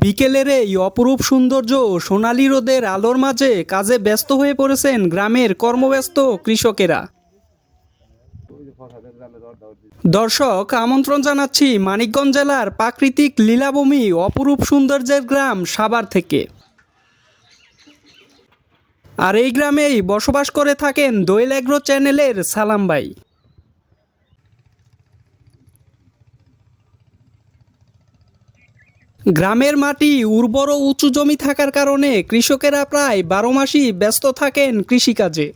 বিকেলের এই অপরূপ সৌন্দর্য সোনালি রোদের আলোর মাঝে কাজে ব্যস্ত হয়ে পড়েছেন গ্রামের কর্মব্যস্ত কৃষকেরা। দর্শক, আমন্ত্রণ জানাচ্ছি মানিকগঞ্জ জেলার প্রাকৃতিক লীলাভূমি অপরূপ সৌন্দর্যের গ্রাম সাভার থেকে। আর এই গ্রামেই বসবাস করে থাকেন দোয়েল এগ্রো চ্যানেলের সালাম ভাই। গ্রামের মাটি উর্বর ও উঁচু জমি থাকার কারণে কৃষকেরা প্রায় বারো মাসই ব্যস্ত থাকেন কৃষিকাজে।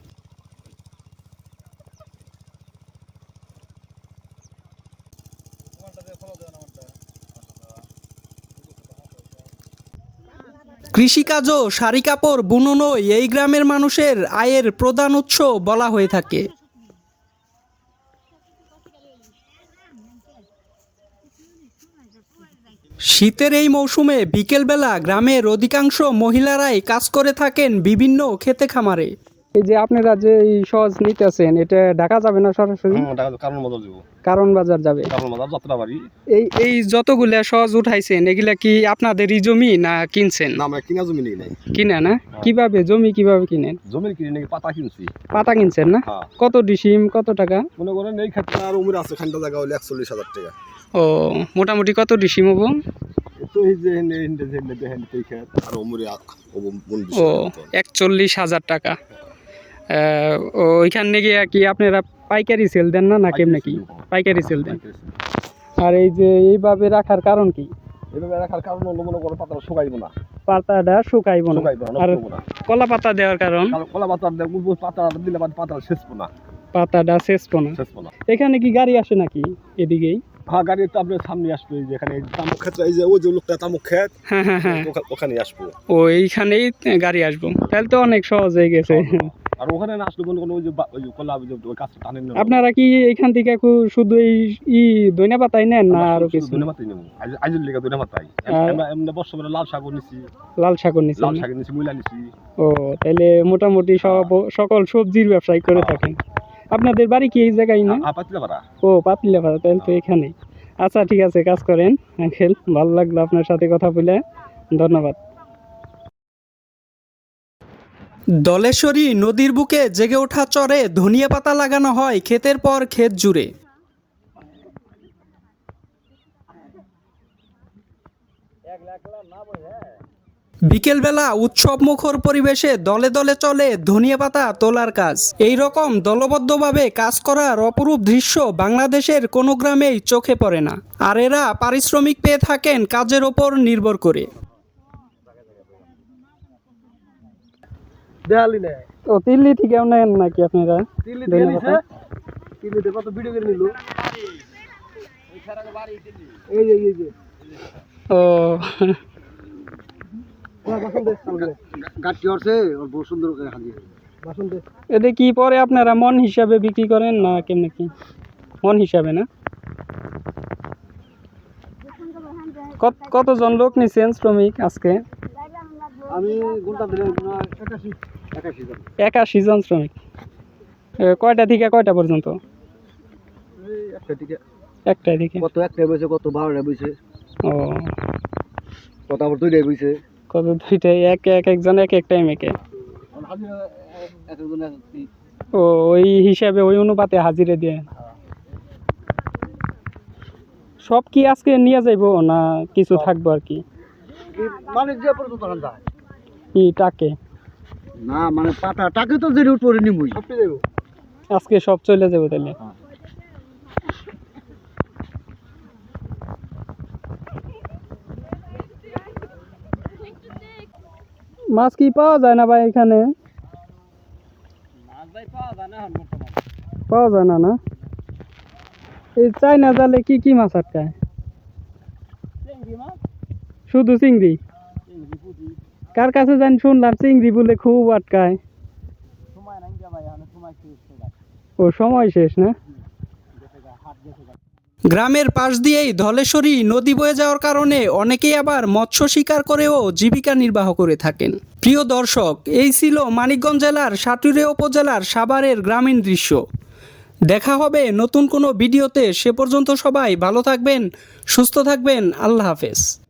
কৃষিকাজও শাড়ি কাপড় বুননও এই গ্রামের মানুষের আয়ের প্রধান উৎস বলা হয়ে থাকে। শীতের এই মৌসুমে বিকেলবেলা গ্রামের অধিকাংশ মহিলারাই কাজ করে থাকেন বিভিন্ন খেতে খামারে। এই যে আপনারা যে এই সহজ নিতেছেন এটা ঢাকা যাবে না সরাসরি কারণ মতো দিব কারণ বাজার যাবে কারণ মতো যাত্রা বাড়ি এই এই যতগুলা সহজ উঠাইছেন এগুলা কি আপনাদেরই জমি না কিনছেন না আমরা কিনা জমি নেই কিনা না কীভাবে জমি কীভাবে কিনেন জমি কিনে নাকি পাতা কিনছি পাতা কিনছেন না হ্যাঁ কত ডিসিম কত টাকা মনে করেন এই ক্ষেত্রে আর উমির আছে খানটা জায়গা হলে একচল্লিশ হাজার টাকা ও মোটামুটি কত ডিসিম হব মন একচল্লিশ হাজার টাকা ওইখানে গিয়ে কি আপনারা পাইকারি সেল দেন না না কেমনে কি? পাইকারি সেল দেন। আর এই যে এইভাবে রাখার কারণ কি? এভাবে রাখার কারণ হলো মনে করো পাতা শুকাইব না। পাতাটা শুকাইব না। আর কলা পাতা দেওয়ার কারণ? কলা পাতা পাতা দিলে বাদ পাতা শেষবো না। পাতাটা শেষবো না। এখানে কি গাড়ি আসে নাকি এদিকেই? হ্যাঁ গাড়ি তো আপনার সামনে আসবে এই যে এখানে এই তামুক ক্ষেত্রে এই যে ওই যে লোকটা তামুক ক্ষেত হ্যাঁ হ্যাঁ হ্যাঁ। ওখা- ওখানে আসব। ও এইখানেই গাড়ি আসব। তাহলে তো অনেক সহজ হয়ে গেছে। আর ওখানে না আসলে ওই যে কলা ওই যে ওই কাজটা টানেন না। আপনারা কি এইখান থেকে শুধু এই ই দইনা পাতাই নেন না আরও কিছু? ধন্যবাদ নেব। আইজুর লেগে ধন্যবাদ তাই আর- আমরা বর্ষা লাল শাক নিছি। লাল শাকর নিচ্ছেন লাল শাক নিছি মূলা নিছি। ও তাহলে মোটামুটি সব সকল সবজির ব্যবসায় করে থাকেন। আপনাদের বাড়ি কি এই জায়গায় না? আ পাতলে পারা ও পাতলিলা পাতা তাহলে তো এখানে আচ্ছা ঠিক আছে কাজ করেন আঙ্কেল। ভালো লাগল আপনার সাথে কথা বলে। ধন্যবাদ। দলেশ্বরী নদীর বুকে জেগে ওঠা চরে ধনিয়া পাতা লাগানো হয় ক্ষেতের পর ক্ষেত জুড়ে। বিকেলবেলা উৎসব মুখর পরিবেশে দলে দলে চলে ধনিয়া পাতা তোলার কাজ। এই রকম দলবদ্ধভাবে কাজ করার অপরূপ দৃশ্য বাংলাদেশের কোনো গ্রামেই চোখে পড়ে না। আর এরা পারিশ্রমিক পেয়ে থাকেন কাজের ওপর নির্ভর করে। দেয়ালি না ও দিল্লি থেকে নেন নাকি আপনারা? দিল্লি ধনিয়া পাতা? দিল্লি কত ভিডিও করে নিলো? এই যে এই যে। ও। গাছটি হচ্ছে ওর বহু সুন্দর করে হাজির বাসন দে। এটা কি পরে আপনারা মন হিসাবে বিক্রি করেন না কেমনে কি মন হিসাবে না? কত- কতজন লোক নিছেন শ্রমিক আজকে? আমি ঘণ্টা একাশি। একাশি জন শ্রমিক। কয়টা থেকে কয়টা পর্যন্ত? একটা দিকে। কত একটা বইছে কত বারোটা বইছে। ও। কত আবার দুইটাই বইছে। কত দুইটাই এক এক একজন এক এক টাইম একে ও ওই হিসাবে ওই অনুপাতে হাজিরে দিয়ে। সব কি আজকে নিয়ে যাইবো না কিছু থাকব আর কি? মানে যে পর্যন্ত যায়? কি টাকে না মানে পাতা টাকে তো যেটা উপরে নিমুই। আজকে সব চলে যাব তাহলে। মাছ কি পাওয়া যায় না ভাই এখানে? পাওয়া যায় না না এই চাইনা জালে কি কি মাছ আটকায়? শুধু চিংড়ি? কার কাছে জানি শুনলাম চিংড়ি বলে খুব আটকায়। ও সময় শেষ না? গ্রামের পাশ দিয়েই ধলেশ্বরী নদী বয়ে যাওয়ার কারণে অনেকেই আবার মৎস্য শিকার করেও জীবিকা নির্বাহ করে থাকেন। প্রিয় দর্শক এই ছিল মানিকগঞ্জ জেলার সাটুরিয়া উপজেলার সাভারের গ্রামীণ দৃশ্য। দেখা হবে নতুন কোনো ভিডিওতে। সে পর্যন্ত সবাই ভালো থাকবেন সুস্থ থাকবেন। আল্লাহ হাফেজ।